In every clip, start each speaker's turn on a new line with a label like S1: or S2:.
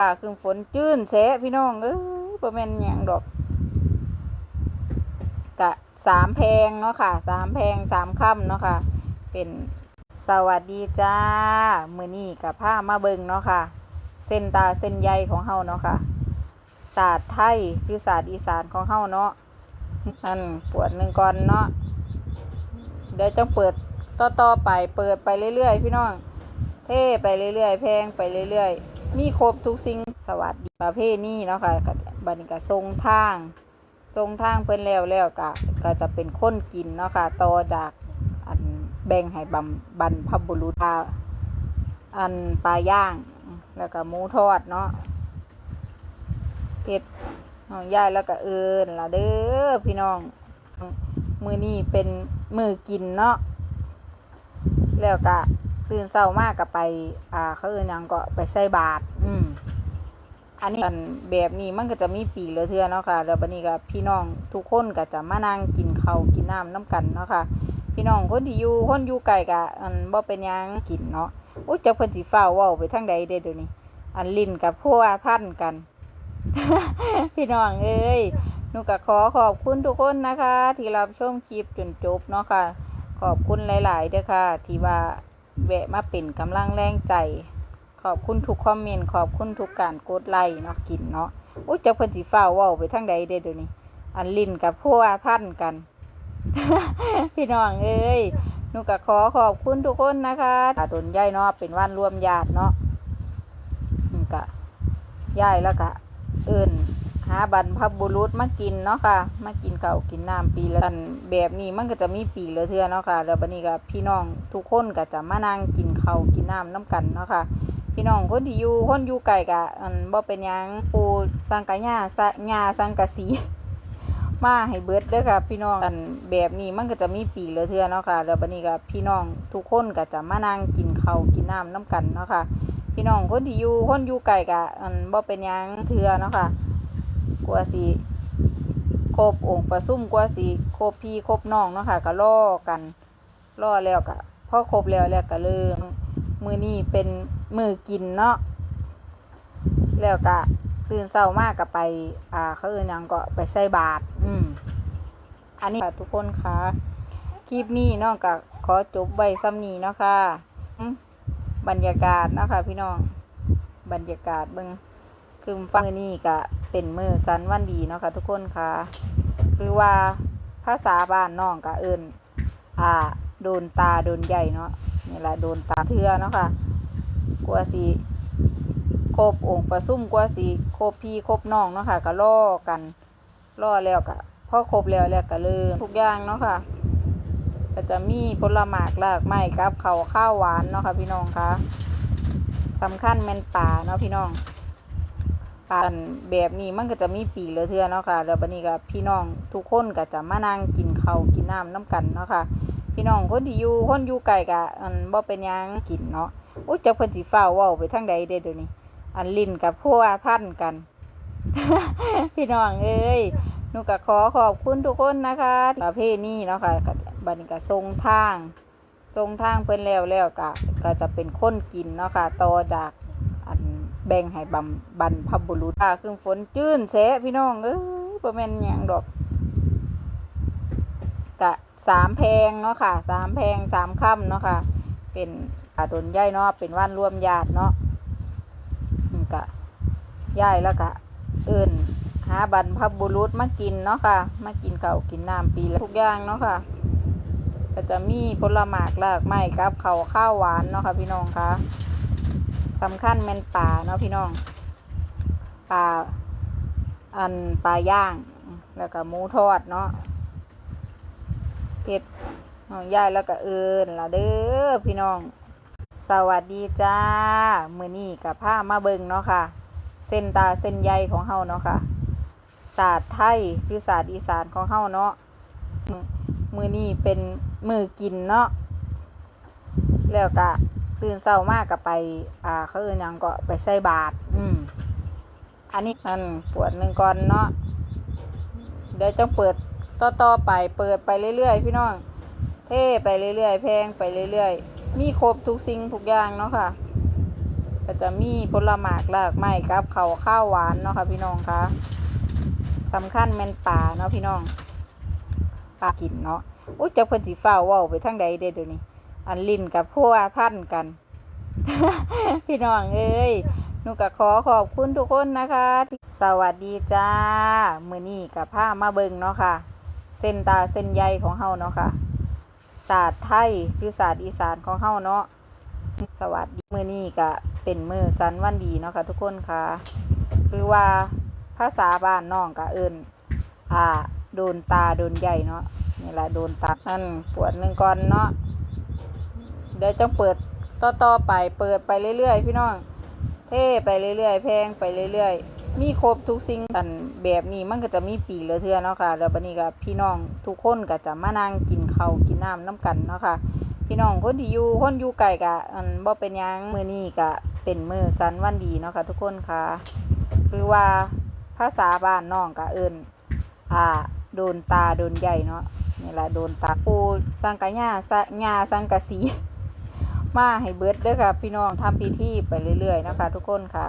S1: ฟ้าคือฝนจื้นแฉะพี่น้องเอ้ยบ่แม่นหยังดอกกะสามแพงเนาะค่ะสามแพงสามค่ำเนาะค่ะ เป็นสวัสดีจ้ามือนี้กับผ้ามาเบิงเนาะค่ะ เส้นตาเส้นใยของเฮาเนาะค่ะศาสตร์ไทยคือศาสตร์อีสานของเฮาเนาะนั่นปวดหนึ่งก่อนเนาะเดี๋ยวจะเปิดต่อต่อๆไปเปิดไปเรื่อยๆ พี่น้องเท่ไปเรื่อยๆ แพงไปเรื่อยๆ มีครบทุกสิ่งสวัสดีประเภทนี้เนาะค่ะบัดนก็ทรงทางทรงทางเพิ่นแล้วแล้วก็ก็จะเป็นคนกินเนาะค่ะต่อจากอันแบ่งให้บำบรรพบุรุษปลาอันปลาย่าง แล้วก็หมูทอดเนาะเฮ็ดน้องยายแล้วก็เอิญละเด้อพี่น้อง มือนี้เป็นมือกินเนาะแล้วก็ ตื่นเช้ามากก็ไป อ่า เขาเอินยังก็ไปใส่บาตรอืมอันนี้แบบนี้มันก็จะมีปีละเทือเนาะค่ะแล้วบัดนี้ก็พี่น้องทุกคนก็จะมานั่งกินข้าวกินน้ำน้ำกันเนาะค่ะ พี่น้องคนที่อยู่คนอยู่ไกลก็อันบ่เป็นยังกินเนาะโอ้ยจักเพิ่นสิฟ้าว้าไปทางใดเด้เดี๋ยวนี้ อันลิ้นกับพวพันกัน พี่น้องเอ้ยหนูก็ขอขอบคุณทุกคนนะคะ ที่รับชมคลิปจนจบเนาะค่ะ ขอบคุณหลาย ๆเด้อค่ะ ที่ว่า แวะมาเป็นกำลังแรงใจ ขอบคุณทุกคอมเมนต์ขอบคุณทุกการกดไลค์เนาะกินเนาะอุ้ยจักเพิ่นสิฟ้าวเว้าไปทางใดเด้เดี๋ยวนี้ อันลิ้นกับพัวพันกัน พี่น้องเอ้ยหนูก็ขอขอบคุณทุกคนนะคะตาดนย่ายเนาะเป็นวันรวมญาติเนาะอืมก็ย่ายแล้วก็เอิ้น หาบรรพบุรุษมากินเนาะค่ะ มากินเขากินน้ำปีละอันแบบนี้มันก็จะมีปีละเทื่อเนาะค่ะแล้วบัดนี้ก็พี่น้องทุกคนก็จะมานั่งกินเขากินน้ำน้ำกันเนาะค่ะ พี่น้องคนที่อยู่คนอยู่ไกลก็อันบ่เป็นยังปูสังกะหญ้าสะหญ้าสังกะสีมาให้เบิดเด้อค่ะ พี่น้องอันแบบนี้มันก็จะมีปีละเทื่อเนาะค่ะแล้วบัดนี้ก็พี่น้องทุกคนก็จะมานั่งกินเขากินน้ำน้ำกันเนาะค่ะ พี่น้องคนที่อยู่คนอยู่ไกลก็อันบ่เป็นยังเทื่อเนาะค่ะ กลัวสิครบองค์ประซุ่มกลัวสิครบพี่ครบน้องเนาะค่ะก็รอกันรอแล้วก็พอครบแล้วแล้วก็เริ่มมือนี้เป็นมือกินเนาะแล้วก็ตื่นเช้ามากก็ไป อ่าเขาเอินยังก็ไปใส่บาตรอืมอันนี้ค่ะทุกคนคะคลิปนี้น้องก็ขอจบไว้ซ้ำนี้เนาะค่ะอืมบรรยากาศเนาะค่ะพี่น้องบรรยากาศเบิ่งคือฟังมือนี้ก็ เป็นมือสันวันดีเนาะค่ะทุกคนค่ะ หรือว่าภาษาบ้านน้องก็เอิ้นอ่า โดนตาโดนใหญ่เนาะนี่แหละโดนตาเทือเนาะค่ะกลัวสิครบองค์ประซุ่มกว่าสิครบพี่ครบน้องเนาะค่ะก็ล่อกันล่อแล้วก็พอครบแล้วแล้วก็เริ่มทุกอย่างเนาะค่ะก็จะมีผลหมากลากไม้กับเขาข้าวหวานเนาะค่ะพี่น้องคะสำคัญแม่นป่าเนาะพี่น้อง ป่าแบบนี้มันก็จะมีปีเละเทื่อเนาะค่ะแล้วบัดนี้ก็พี่น้องทุกคนก็จะมานั่งกินข้าวกินน้ำน้ำกันเนาะค่ะพี่น้องคนที่อยู่คนอยู่ไกลก็อันบ่เป็นยังกินเนาะอุ้ยจักเพิ่นสิฟ้าวเว้าไปทางใดเด้เดี๋ยวนี้ อันลิ้นกับพัวพันกัน พี่น้องเอ้ยหนูก็ขอขอบคุณทุกคนนะคะประเภทนี้เนาะค่ะบัดนี้ก็ทรงทางทรงทางเพิ่นแล้วแล้วก็ก็จะเป็นคนกินเนาะค่ะต่อจาก แบ่งให้บำบรรพบุรุษคือฝนจื้นแฉะพี่น้องเอ้ยบ่แม่นหยังดอกกะสามแพงเนาะค่ะสามแพงสามค่ำเนาะค่ะ เป็นอาดนย่ายเนาะเป็นวันรวมญาติเนาะก็ย่ายแล้วก็เอิ้นหาบรรพบุรุษมากินเนาะค่ะ มากินเขากินน้ำปีละทุกอย่างเนาะค่ะก็จะมีผลหมากลากไม้กับเขาข้าวหวานเนาะค่ะพี่น้องคะ สำคัญแม่นป่าเนาะพี่น้องปลาอันปลาย่าง แล้วก็หมูทอดเนาะเผ็ดน้องย่ายแล้วก็เอิญละเด้อพี่น้อง สวัสดีจ้า มือนี้กับผ้ามาเบิงเนาะค่ะ เส้นตาเส้นใยของเฮาเนาะค่ะ ศาสตร์ไทยคือศาสตร์อีสานของเฮาเนาะ มือนี้เป็นมือกินเนาะ แล้วก็ ตื่นเช้ามากก็ไป อ่า เขาเอินยังก็ไปใส่บาตรอืม อันนี้มันปวดหนึ่งก่อนเนาะ เดี๋ยวจะเปิดต่อต่อๆไป เปิดไปเรื่อยๆ พี่น้อง เท่ไปเรื่อยๆ แพงไปเรื่อยๆ มีครบทุกสิ่งทุกอย่างเนาะค่ะ ก็จะมีผลหมากหลากไม้กับเขาข้าวหวานเนาะค่ะ พี่น้องคะสำคัญแมนป่าเนาะพี่น้องปลากินเนาะอุ้ยเจ้าเพิ่นสิฟ้าวเว้าไปทางใดเด้เดี๋ยวนี้ อันลิ้นกับพวพันกัน พี่น้องเอ้ยหนูก็ขอขอบคุณทุกคนนะคะ สวัสดีจ้า มือนี้กับผ้ามาเบิงเนาะค่ะ เส้นตาเส้นใยของเฮาเนาะค่ะ ศาสตร์ไทยหรือศาสตร์อีสานของเฮาเนาะ สวัสดีมือนี้ก็เป็นมือสันวันดีเนาะค่ะทุกคนค่ะ หรือว่าภาษาบ้านน้องก็เอิ้นอ่า โดนตาโดนใหญ่เนาะ นี่แหละโดนตานั่นปวดหนึ่งก่อนเนาะ เดี๋ยวจะเปิดต่อต่อไปเปิดไปเรื่อยๆ พี่น้องเท่ไปเรื่อยๆ แพงไปเรื่อยๆ มีครบทุกสิ่งกันแบบนี้มันก็จะมีปีเหลือเทือเนาะค่ะแล้วบัดนี้ก็พี่น้องทุกคนก็จะมานั่งกินข้าวกินน้ำน้ำกันเนาะค่ะพี่น้องคนที่อยู่คนอยู่ไกลกะอันบ่เป็นยังมือนี้ก็เป็นมือสันวันดีเนาะค่ะทุกคนค่ะหรือว่าภาษาบ้านน้องก็เอิ้นอ่าโดนตาโดนใหญ่เนาะนี่แหละโดนตาปูสังกะญาสะญาสังกะสี มาให้เบิดเด้อค่ะ พี่น้องทำพิธีไปเรื่อยๆนะคะ ทุกคนค่ะ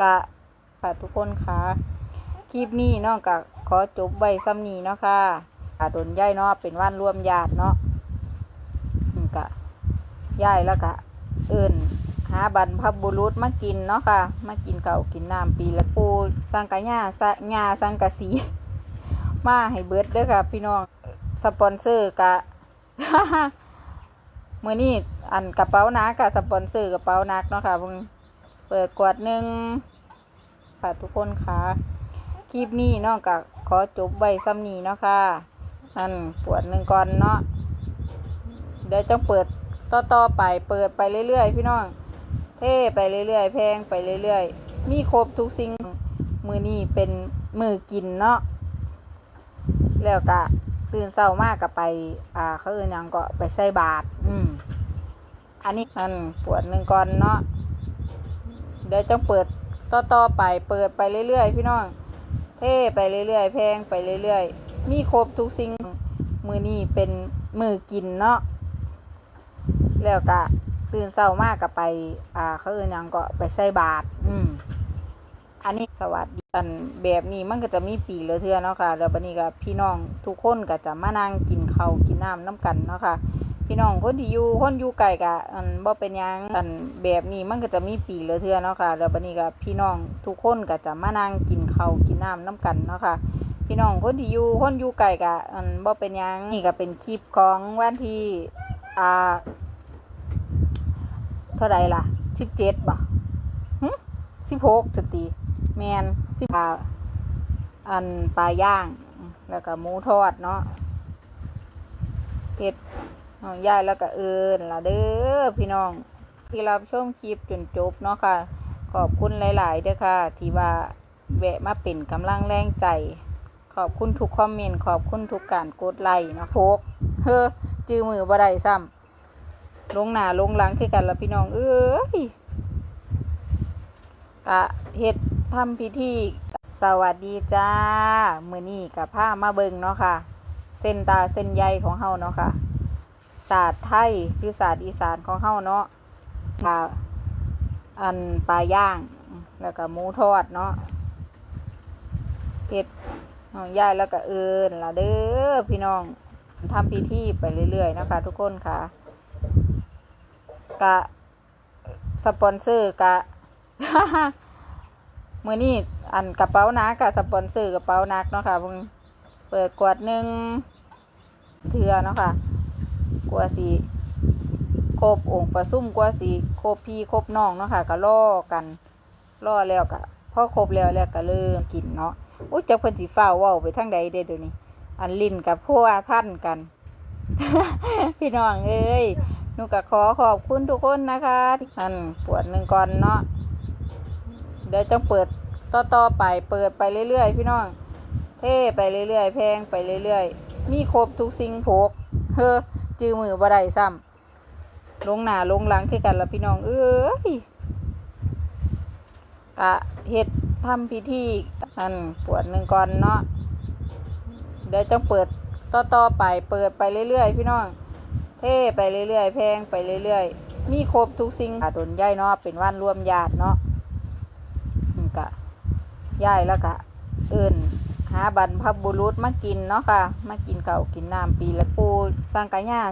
S1: กะค่ะทุกคนค่ะ คลิปนี้เนาะกะขอจบไว้ซ้ำนี้เนาะค่ะกะโดนย่ายเนาะเป็นวันรวมญาติเนาะกะย่ายแล้วกะเอิ้นหาบรรพบุรุษมากินเนาะค่ะ มากินเก่ากินน้ำปีละปูสังกะญาสะญาสังกะสี มาให้เบิดเด้อค่ะ พี่น้องสปอนเซอร์กะ มื่อนี้อันกระเป๋านักกับสปอนเซอร์กระเป๋านักเนาะค่ะเพิ่งเปิดกวดหนึ่งค่ะทุกคนค่ะคลิปนี้เนาะก็ขอจบไว้ซ้ำนี้เนาะค่ะนั่นปวดหนึ่งก่อนเนาะเดี๋ยวจะเปิดต่อต่อไปเปิดไปเรื่อยๆ พี่น้องเท่ไปเรื่อยๆแพงไปเรื่อยๆ มีครบทุกสิ่งมือนี้เป็นมือกินเนาะแล้วก็ตื่นเศร้ามากกับไป อ่าเขาเอินยังก็ไปใส่บาตรอืม อันนี้มันปวดหนึ่งก่อนเนาะเดี๋ยวจะเปิดต่อต่อไปเปิดไปเรื่อยๆ พี่น้องเท่ไปเรื่อยๆแพงไปเรื่อยๆ มีครบทุกสิ่งมือนี้เป็นมือกินเนาะแล้วก็ตื่นเศร้ามากกับไป อ่า เขาเอินยังก็ไปใส่บาตรอืมอันนี้สวัสดีอันแบบนี้มันก็จะมีปีเหลือเทือเนาะค่ะแล้วบัดนี้ก็พี่น้องทุกคนก็จะมานั่งกินข้าวกินน้ำน้ำกันเนาะค่ะ พี่น้องคนที่อยู่คนอยู่ไกลก็อันบ่เป็นยังอันแบบนี้มันก็จะมีปีเหลือเทือเนาะค่ะแล้วบัดนี้ก็พี่น้องทุกคนก็จะมานั่งกินข้าวกินน้ำน้ำกันเนาะค่ะพี่น้องคนที่อยู่คนอยู่ไกลก็อันบ่เป็นยังนี่ก็เป็นคลิปของวันที่อ่าเท่าไหร่ล่ะสิบเจ็ดบ่หึสิบหกสตีแมนสิบปลาอันปลาย่าง แล้วก็หมูทอดเนาะเฮ็ด ของยายแล้วก็เอินล่ะเด้อพี่น้องที่รับชมคลิปจนจบเนาะค่ะ ขอบคุณหลาย ๆเด้อค่ะ ที่ว่าแวะมาเป็นกำลังแรงใจ ขอบคุณทุกคอมเมนต์ขอบคุณทุกการกดไลค์เนาะโฟกเฮ้อจื้อมือบ่ได้ซ้ำลงหน้าลงหลังคือกันละพี่น้อง เอ้ยกะเฮ็ดทำพิธีสวัสดีจ้า มือนี้กับผ้ามาเบิงเนาะค่ะ เส้นตาเส้นใยของเฮาเนาะค่ะ ศาสตร์ไทยหรือศาสตร์อีสานของเฮาเนาะอ่าอันปลาย่าง แล้วก็หมูทอดเนาะเฮ็ดของยายแล้วก็เอินล่ะเด้อพี่น้องทำพิธีไปเรื่อยๆนะคะ ทุกคนค่ะกะสปอนเซอร์กะมือนี้อันกระเป๋านักกะสปอนเซอร์กระเป๋านักเนาะค่ะเพิ่งเปิดกวดหนึ่งเทือเนาะค่ะ กลัวสีครบองค์ประซุ่มกลัวสีครบพี่ครบน้องเนาะค่ะก็ล่อกันล่อแล้วกะพอครบแล้วแล้วก็เริ่มกินเนาะอุ้ยจักเพิ่นสิฟ้าวเว้าไปทางใดเด้เดี๋ยวนี้ อันลิ้นกับพวพันกัน พี่น้องเอ้ยหนูก็ขอขอบคุณทุกคนนะคะที่ท่านปวดหนึ่งก่อนเนาะเดี๋ยวจะเปิดต่อต่อๆไปเปิดไปเรื่อยๆ พี่น้อง เท่ไปเรื่อยๆแพงไปเรื่อยๆ มีครบทุกสิ่งโผกเฮ้อ จื้อมือบ่ได้ซ้ำลงหน้าลงหลังคือกันละพี่น้อง เอ้ยกะเฮ็ดทำพิธีท่านปวดหนึ่งก่อนเนาะเดี๋ยวจะเปิดต่อต่อๆไปเปิดไปเรื่อยๆ พี่น้องเท่ไปเรื่อยๆแพงไปเรื่อยๆ มีครบทุกสิ่งค่ะโดนย่ายเนาะเป็นวันรวมญาติเนาะกะย่ายแล้วกะเอิ้นหาบรรพบุรุษมากินเนาะค่ะ มากินเก่าวกินน้ำปีละปูสร้างกะยา